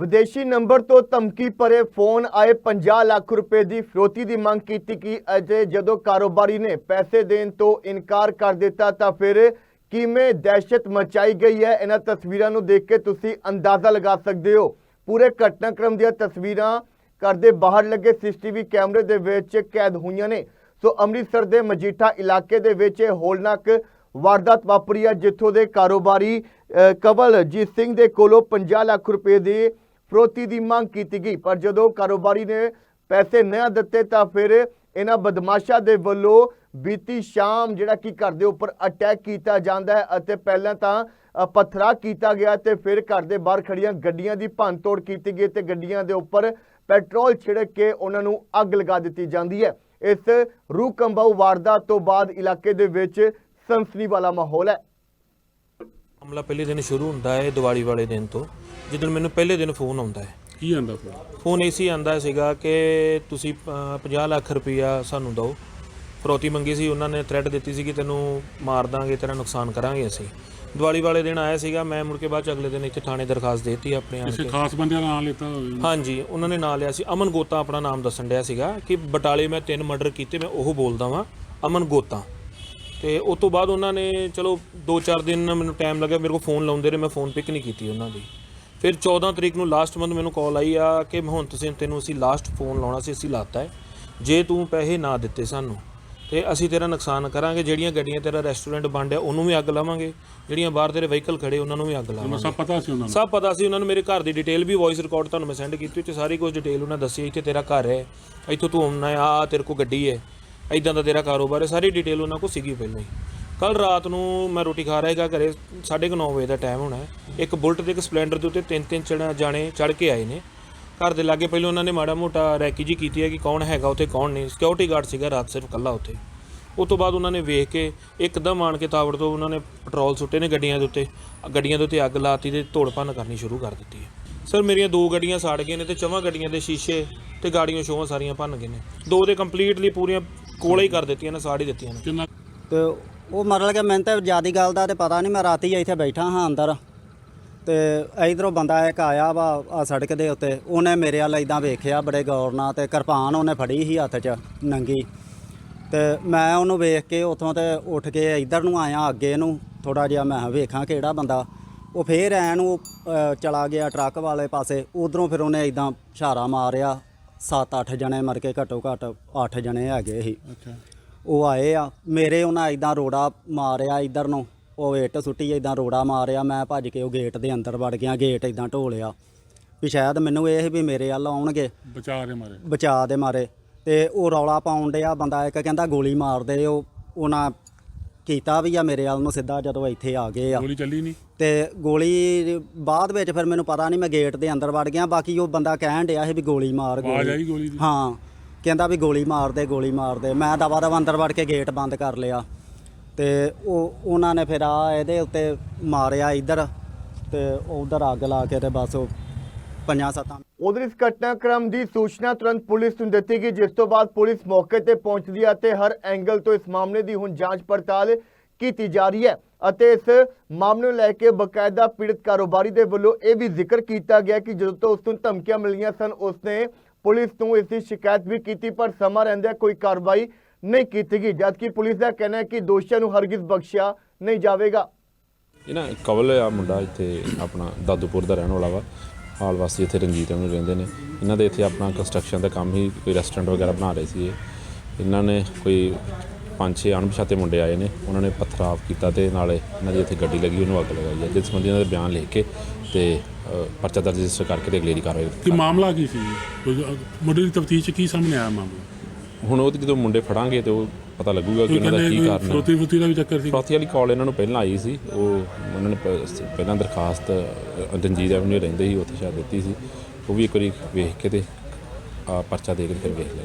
ਵਿਦੇਸ਼ੀ ਨੰਬਰ ਤੋਂ ਧਮਕੀ ਭਰੇ ਫੋਨ ਆਏ 50 ਲੱਖ ਰੁਪਏ ਦੀ ਫਿਰੋਤੀ ਦੀ ਮੰਗ ਕੀਤੀ ਕਿ ਅਜੇ ਜਦੋਂ ਕਾਰੋਬਾਰੀ ਨੇ ਪੈਸੇ ਦੇਣ ਤੋਂ ਇਨਕਾਰ ਕਰ ਦਿੱਤਾ ਤਾਂ ਫਿਰ ਕਿਵੇਂ ਦਹਿਸ਼ਤ ਮਚਾਈ ਗਈ ਹੈ? ਇਹਨਾਂ ਤਸਵੀਰਾਂ ਨੂੰ ਦੇਖ ਕੇ ਤੁਸੀਂ ਅੰਦਾਜ਼ਾ ਲਗਾ ਸਕਦੇ ਹੋ। ਪੂਰੇ ਘਟਨਾਕ੍ਰਮ ਦੀਆਂ ਤਸਵੀਰਾਂ ਘਰ ਦੇ ਬਾਹਰ ਲੱਗੇ ਸੀਸੀਟੀਵੀ ਕੈਮਰੇ ਦੇ ਵਿੱਚ ਕੈਦ ਹੋਈਆਂ ਨੇ। ਸੋ ਅੰਮ੍ਰਿਤਸਰ ਦੇ ਮਜੀਠਾ ਇਲਾਕੇ ਦੇ ਵਿੱਚ ਇਹ ਹੋਲਨਾਕ ਵਾਰਦਾਤ ਵਾਪਰੀ ਹੈ ਜਿੱਥੋਂ ਦੇ ਕਾਰੋਬਾਰੀ ਅ, ਕਵਲਜੀਤ ਸਿੰਘ ਦੇ ਕੋਲੋਂ 50 ਲੱਖ ਰੁਪਏ ਦੀ ਫਰੋਤੀ ਦੀ ਮੰਗ ਕੀਤੀ ਗਈ। ਪਰ ਜਦੋਂ ਕਾਰੋਬਾਰੀ ਨੇ ਪੈਸੇ ਨਾ ਦਿੱਤੇ ਤਾਂ ਫਿਰ ਇਹਨਾਂ ਬਦਮਾਸ਼ਾਂ ਦੇ ਵੱਲੋਂ ਬੀਤੀ ਸ਼ਾਮ ਜਿਹੜਾ ਕਿ ਘਰ ਦੇ ਉੱਪਰ ਅਟੈਕ ਕੀਤਾ ਜਾਂਦਾ ਹੈ ਅਤੇ ਪਹਿਲਾਂ ਤਾਂ ਅ, ਪਥਰਾ ਕੀਤਾ ਗਿਆ ਤੇ ਫਿਰ ਘਰ ਦੇ ਬਾਹਰ ਖੜੀਆਂ ਗੱਡੀਆਂ ਦੀ ਭੰਨਤੋੜ ਕੀਤੀ ਗਈ ਤੇ ਗੱਡੀਆਂ ਦੇ ਉੱਪਰ ਪੈਟਰੋਲ ਛਿੜਕ ਕੇ ਉਹਨਾਂ ਨੂੰ ਅੱਗ ਲਗਾ ਦਿੱਤੀ ਜਾਂਦੀ ਹੈ। ਇਸ ਰੂਹ ਕੰਬਾਊ ਵਾਰਦਾਤ ਤੋਂ ਬਾਅਦ ਇਲਾਕੇ ਦੇ ਵਿੱਚ ਸੰਸਨੀ ਵਾਲਾ ਮਾਹੌਲ ਹੈ। ਹਮਲਾ ਪਹਿਲੇ ਦਿਨ ਸ਼ੁਰੂ ਹੁੰਦਾ ਹੈ ਦੀਵਾਲੀ ਵਾਲੇ ਦਿਨ ਤੋਂ ਜਿੱਦਣ ਮੈਨੂੰ ਪਹਿਲੇ ਦਿਨ ਫੋਨ ਆਉਂਦਾ ਹੈ। ਕੀ ਆਂਦਾ ਫਿਰ ਫੋਨ ਏਸੀ ਆਂਦਾ ਸੀਗਾ ਕਿ ਤੁਸੀਂ ਅ, 50 ਲੱਖ ਰੁਪਈਆ ਸਾਨੂੰ ਦਿਓ। ਫਰੋਤੀ ਮੰਗੀ ਸੀ ਉਹਨਾਂ ਨੇ ਥ੍ਰੈਟ ਦਿੱਤੀ ਸੀ ਕਿ ਤੈਨੂੰ ਮਾਰ ਦਾਂਗੇ ਤੇਰਾ ਨੁਕਸਾਨ ਕਰਾਂਗੇ ਅਸੀਂ। ਦੀਵਾਲੀ ਵਾਲੇ ਦਿਨ ਆਇਆ ਸੀਗਾ ਮੈਂ ਮੁੜ ਕੇ ਬਾਅਦ ਚ ਅਗਲੇ ਦਿਨ ਇੱਥੇ ਥਾਣੇ ਦਰਖਾਸਤ ਦੇਤੀ ਆਪਣੇ ਆਣ ਕਿਸੇ ਕੇ। ਖਾਸ ਬੰਦੇ ਦਾ ਨਾਮ ਲੈਤਾ ਹੋਵੇ। ਹਾਂਜੀ ਉਹਨਾਂ ਨੇ ਨਾਂ ਲਿਆ ਸੀ। ਅਮਨ ਗੋਤਾ ਆਪਣਾ ਨਾਮ ਦੱਸਣ ਡਿਆ ਸੀਗਾ ਕਿ ਬਟਾਲੇ ਮੈਂ ਤਿੰਨ ਮਰਡਰ ਕੀਤੇ ਮੈਂ ਉਹ ਬੋਲਦਾ ਵਾਂ ਅਮਨ ਗੋਤਾ। ਤੇ ਉਸ ਤੋਂ ਬਾਅਦ ਉਹਨਾਂ ਨੇ ਚਲੋ 2-4 ਦਿਨ ਮੈਨੂੰ ਟਾਈਮ ਲੱਗਿਆ ਮੇਰੇ ਕੋਲ ਫੋਨ ਲਾਉਂਦੇ ਰਹੇ ਮੈਂ ਫੋਨ ਪਿਕ ਨਹੀਂ ਕੀਤੀ ਉਹਨਾਂ ਦੀ। ਫਿਰ 14 ਤਰੀਕ ਨੂੰ ਲਾਸਟ ਮੰਥ ਮੈਨੂੰ ਕਾਲ ਆਈ ਆ ਕਿ ਹੁਣ ਤੁਸੀਂ ਤੈਨੂੰ ਅਸੀਂ ਲਾਸਟ ਫੋਨ ਲਾਉਣਾ ਸੀ ਅਸੀਂ ਲਾਤਾ ਹੈ। ਜੇ ਤੂੰ ਪੈਸੇ ਨਾ ਦਿੱਤੇ ਸਾਨੂੰ ਤੇ ਅਸੀਂ ਤੇਰਾ ਨੁਕਸਾਨ ਕਰਾਂਗੇ ਜਿਹੜੀਆਂ ਗੱਡੀਆਂ ਤੇਰਾ ਰੈਸਟੋਰੈਂਟ ਬੰਦ ਹੈ ਉਹਨੂੰ ਵੀ ਅੱਗ ਲਾਵਾਂਗੇ। ਜਿਹੜੀਆਂ ਬਾਹਰ ਤੇਰੇ ਵਹੀਕਲ ਖੜੇ ਉਹਨਾਂ ਨੂੰ ਵੀ ਅੱਗ ਲਾਵਾਂਗੇ। ਸਭ ਪਤਾ ਸੀ ਉਹਨਾਂ ਨੂੰ। ਸਭ ਪਤਾ ਸੀ ਉਹਨਾਂ ਨੂੰ ਮੇਰੇ ਘਰ ਦੀ ਡਿਟੇਲ ਵੀ ਵੌਇਸ ਰਿਕਾਰਡ ਤੁਹਾਨੂੰ ਮੈਂ ਸੈਂਡ ਕੀਤੀ ਉੱਚ ਸਾਰੀ ਕੁਝ ਡਿਟੇਲ ਉਹਨਾਂ ਦੱਸੀ ਇੱਥੇ ਤੇਰਾ ਘਰ ਹੈ ਇੱਥੋਂ ਤੂੰ ਆਉਣਾ ਆ ਤੇਰੇ ਕੋਲ ਗੱਡੀ ਹੈ। ਇਦਾਂ ਦਾ ਤੇਰਾ ਕਾਰੋਬਾਰ ਹੈ, ਸਾਰੀ ਡਿਟੇਲ ਉਹਨਾਂ ਕੋਲ ਸੀਗੀ ਪਹਿਲਾਂ ਹੀ। ਕੱਲ ਰਾਤ ਨੂੰ ਮੈਂ ਰੋਟੀ ਖਾ ਰਿਹਾ ਹੈਗਾ, ਘਰੇ 9:30 ਵਜੇ ਦਾ ਟਾਈਮ ਹੋਣਾ ਇੱਕ ਬੁਲਟ ਤੇ ਇੱਕ ਸਪਲੈਂਡਰ ਦੇ ਉੱਤੇ ਤਿੰਨ ਤਿੰਨ ਚੜਾ ਜਾਣੇ ਚੜ ਕੇ ਆਏ ਨੇ। ਘਰ ਦੇ ਲਾਗੇ ਪਹਿਲਾਂ ਉਹਨਾਂ ਨੇ ਮਾੜਾ ਮੋਟਾ ਰੈਕੀ ਜੀ ਕੀਤੀ ਹੈ ਕਿ ਕੌਣ ਹੈਗਾ, ਉੱਥੇ ਕੌਣ ਨਹੀਂ। ਸਿਕਿਉਰਿਟੀ ਗਾਰਡ ਸੀਗਾ, ਰਾਤ ਸਿਰਫ ਕੱਲਾ ਉੱਥੇ। ਉਸ ਤੋਂ ਬਾਅਦ ਉਹਨਾਂ ਨੇ ਵੇਖ ਕੇ ਇੱਕਦਮ ਆਣ ਕੇ ਤਾਵੜ ਤੋਂ ਉਹਨਾਂ ਨੇ ਪੈਟਰੋਲ ਸੁੱਟੇ ਨੇ ਗੱਡੀਆਂ ਦੇ ਉੱਤੇ। ਗੱਡੀਆਂ ਦੇ ਉੱਤੇ ਅੱਗ ਲਾਤੀ ਤੇ ਧੋੜ ਭੰਨ ਕਰਨੀ ਸ਼ੁਰੂ ਕਰ ਦਿੱਤੀ ਹੈ। ਸਰ, ਮੇਰੀਆਂ ਦੋ ਗੱਡੀਆਂ ਸਾੜ ਗਈਆਂ ਨੇ ਤੇ ਚਵਾਂ ਗੱਡੀਆਂ ਦੇ ਸ਼ੀਸ਼ੇ ਤੇ ਗਾੜੀਆਂ ਸ਼ੋਆਂ ਸਾਰੀਆਂ ਭੰਨ ਗਏ ਨੇ। ਦੋ ਦੇ ਕੰਪਲੀਟਲੀ ਪੂਰੀਆਂ ਕੋਲੇ ਹੀ ਕਰ ਦਿੱਤੀਆਂ ਨੇ ਸਾੜ ਹੀ ਦਿੱਤੀਆਂ ਨੇ। ਕਿੰਨਾ ਤੇ ਉਹ ਮਤਲਬ ਕਿ ਮੈਨੂੰ ਤਾਂ ਜਿਆਦੀ ਗੱਲ ਦਾ ਤੇ ਪਤਾ ਨਹੀਂ ਮੈਂ ਰਾਤੀ ਇੱਥੇ ਬੈਠਾ ਹਾਂ ਅੰਦਰ। ਤੇ ਇਧਰੋਂ ਬੰਦਾ ਇੱਕ ਆਇਆ ਵਾ ਆ ਸੜਕ ਦੇ ਉੱਤੇ। ਉਹਨੇ ਮੇਰੇ ਵੱਲ ਇਦਾਂ ਵੇਖਿਆ ਬੜੇ ਗੌਰ ਨਾਲ ਤੇ ਕਿਰਪਾਨ ਉਹਨੇ ਫੜੀ ਸੀ ਹੱਥ 'ਚ ਨੰਗੀ। ਤੇ ਮੈਂ ਉਹਨੂੰ ਵੇਖ ਕੇ ਉੱਥੋਂ ਤੇ ਉੱਠ ਕੇ ਇਧਰ ਨੂੰ ਆਇਆ ਅੱਗੇ ਨੂੰ। ਥੋੜਾ ਜਿਹਾ ਮੈਂ ਵੇਖਾਂ ਕਿਹੜਾ ਬੰਦਾ। ਉਹ ਫੇਰ ਐ ਨੂੰ ਅ, ਚਲਾ ਗਿਆ ਟਰੱਕ ਵਾਲੇ ਪਾਸੇ। ਉਧਰੋਂ ਫਿਰ ਉਹਨੇ ਇਦਾਂ ਇਸ਼ਾਰਾ ਮਾਰਿਆ। 7-8 ਜਣੇ ਮਰ ਕੇ ਘੱਟੋ ਘੱਟ 8 ਜਣੇ ਹੈਗੇ ਸੀ। ਅੱਛਾ। ਉਹ ਆਏ ਆ। ਮੇਰੇ ਉਹਨਾਂ ਇਦਾਂ ਰੋੜਾ ਮਾਰਿਆ ਇਧਰ ਨੂੰ। ਉਹ ਇੱਟ ਸੁੱਟੀ ਇਦਾਂ ਰੋੜਾ ਮਾਰਿਆ। ਮੈਂ ਭੱਜ ਕੇ ਉਹ ਗੇਟ ਦੇ ਅੰਦਰ ਵੜ ਗਿਆ। ਗੇਟ ਇਦਾਂ ਢੋਲਿਆ। ਵੀ ਸ਼ਾਇਦ ਮੈਨੂੰ ਇਹ ਸੀ ਵੀ ਮੇਰੇ ਵੱਲ ਆਉਣਗੇ। ਬਚਾ ਦੇ ਮਾਰੇ। ਬਚਾ ਦੇ ਮਾਰੇ। ਤੇ ਉਹ ਰੌਲਾ ਪਾਉਣ ਡਿਆ। ਬੰਦਾ ਇੱਕ ਕਹਿੰਦਾ ਗੋਲੀ ਮਾਰ ਦੇ। ਉਹ ਉਹਨਾਂ ਕੀਤਾ ਵੀ ਆ ਮੇਰੇ ਵੱਲ ਨੂੰ ਸਿੱਧਾ ਜਦੋਂ ਇੱਥੇ ਆ ਗਏ ਆ। ਗੋਲੀ ਚੱਲੀ ਨਹੀਂ? ਤੇ ਗੋਲੀ ਬਾਅਦ ਵਿੱਚ ਫਿਰ ਮੈਨੂੰ ਪਤਾ ਨਹੀਂ ਮੈਂ ਗੇਟ ਦੇ ਅੰਦਰ ਵੜ ਗਿਆ ਬਾਕੀ ਉਹ ਬੰਦਾ ਕਹਿਣ ਡਿਆ ਸੀ ਵੀ ਗੋਲੀ ਮਾਰ ਆਵਾਜ਼ ਆਈ ਗੋਲੀ ਦੀ? ਹਾਂ ਕਹਿੰਦਾ ਵੀ ਗੋਲੀ ਮਾਰ ਦੇ ਗੋਲੀ ਮਾਰ ਦੇ। ਮੈਂ ਦਵਾ ਦਵਾ ਅੰਦਰ ਵੜ ਕੇ ਗੇਟ ਬੰਦ ਕਰ ਲਿਆ। ਤੇ ਉਹ ਉਹਨਾਂ ਨੇ ਫਿਰ ਆ ਇਹਦੇ ਉੱਤੇ ਮਾਰਿਆ ਇੱਧਰ ਤੇ ਉਧਰ ਅੱਗ ਲਾ ਕੇ ਤੇ ਬਸ ਉਹ ਪੰਜਾਂ ਸੱਤਾਂ ਉਧਰ ਇਸ ਘਟਨਾਕ੍ਰਮ ਦੀ ਸੂਚਨਾ ਤੁਰੰਤ ਪੁਲਿਸ ਨੂੰ ਦਿੱਤੀ ਗਈ ਜਿਸ ਤੋਂ ਬਾਅਦ ਪੁਲਿਸ ਮੌਕੇ ਤੇ ਪਹੁੰਚਦੀ ਹੈ ਤੇ ਹਰ ਐਂਗਲ ਤੋਂ ਇਸ ਮਾਮਲੇ ਦੀ ਹੁਣ ਜਾਂਚ ਪੜਤਾਲ ਕੀਤੀ ਜਾ ਰਹੀ ਹੈ ਅਤੇ ਇਸ ਮਾਮਲੇ ਨੂੰ ਲੈ ਕੇ ਬਕਾਇਦਾ ਪੀੜਤ ਕਾਰੋਬਾਰੀ ਦੇ ਵੱਲੋਂ ਇਹ ਵੀ ਜ਼ਿਕਰ ਕੀਤਾ ਗਿਆ ਕਿ ਜਦੋਂ ਤੋਂ ਉਸ ਨੂੰ ਧਮਕੀਆਂ ਮਿਲੀਆਂ ਸਨ ਉਸਨੇ ਪੁਲਿਸ ਨੂੰ ਇਸ ਦੀ ਸ਼ਿਕਾਇਤ ਵੀ ਕੀਤੀ ਪਰ ਸਮਾਂ ਰਹਿੰਦਿਆਂ ਕੋਈ ਕਾਰਵਾਈ ਨਹੀਂ ਕੀਤੀ ਗਈ ਜਦਕਿ ਪੁਲਿਸ ਦਾ ਕਹਿਣਾ ਹੈ ਕਿ ਦੋਸ਼ੀਆਂ ਨੂੰ ਹਰਗਿਜ਼ ਬਖਸ਼ਿਆ ਨਹੀਂ ਜਾਵੇਗਾ। ਇਹ ਨਾ ਕਵਲ ਆ ਮੁੰਡਾ ਇੱਥੇ ਆਪਣਾ ਦਾਦੂਪੁਰ ਦਾ ਰਹਿਣ ਵਾਲਾ ਵਾ। ਹਾਲ ਵਾਸੀ ਇੱਥੇ ਰਣਜੀਤ ਨੂੰ ਰਹਿੰਦੇ ਨੇ। ਇਹਨਾਂ ਦੇ ਇੱਥੇ ਆਪਣਾ ਕੰਸਟਰਕਸ਼ਨ ਦਾ ਕੰਮ ਹੀ ਕੋਈ ਰੈਸਟੋਰੈਂਟ ਵਗੈਰਾ ਬਣਾ ਰਹੇ ਸੀ ਇਹ ਇਹਨਾਂ ਨੇ ਕੋਈ ਪੰਜ ਛੇ ਅਣਪਛਾਤੇ ਮੁੰਡੇ ਆਏ ਨੇ। ਉਹਨਾਂ ਨੇ ਪਥਰਾਵ ਕੀਤਾ ਤੇ ਨਾਲੇ ਇਹਨਾਂ ਦੀ ਇੱਥੇ ਗੱਡੀ ਲੱਗੀ ਉਹਨੂੰ ਅੱਗ ਲਗਾਈ ਹੈ। ਜਿਸ ਸੰਬੰਧੀ ਇਹਨਾਂ ਦੇ ਬਿਆਨ ਲਿਖ ਕੇ ਤੇ ਪਰਚਾ ਦਰਜ ਰਜਿਸਟਰ ਕਰਕੇ ਤੇ ਅਗਲੇਰੀ ਕਾਰਵਾਈ ਕਿ ਮਾਮਲਾ ਕੀ ਸੀ? ਮੁੱਢਲੀ ਤਫਤੀਸ਼ ਕੀ ਸਾਹਮਣੇ ਆਇਆ ਮਾਮਲਾ? ਹੁਣ ਉਹ ਜਦੋਂ ਮੁੰਡੇ ਫੜਾਂਗੇ ਤੇ ਉਹ ਪਤਾ ਲੱਗੂਗਾ ਕਿ ਉਹਨਾਂ ਦਾ ਕੀ ਕਾਰਨ ਹੈ। ਫਰੋਤੀ ਫਰੋਤੀ ਦਾ ਵੀ ਚੱਕਰ ਸੀ। ਚੌਥੀ ਵਾਲੀ ਕਾਲ ਇਹਨਾਂ ਨੂੰ ਪਹਿਲਾਂ ਆਈ ਸੀ। ਉਹ ਉਹਨਾਂ ਨੇ ਪ- ਪਹਿਲਾਂ ਦਰਖਾਸਤ ਅ, ਰਣਜੀਤ ਐਵਨਿਊ ਰਹਿੰਦੇ ਸੀ ਉੱਥੇ ਸ਼ਾਇਦ ਦਿੱਤੀ ਸੀ। ਉਹ ਵੀ ਇੱਕ ਵਾਰੀ ਵੇਖ ਕੇ ਤੇ ਆ ਪਰਚਾ ਦੇ ਕੇ ਫਿਰ ਵੇਖ ਲਿਆ।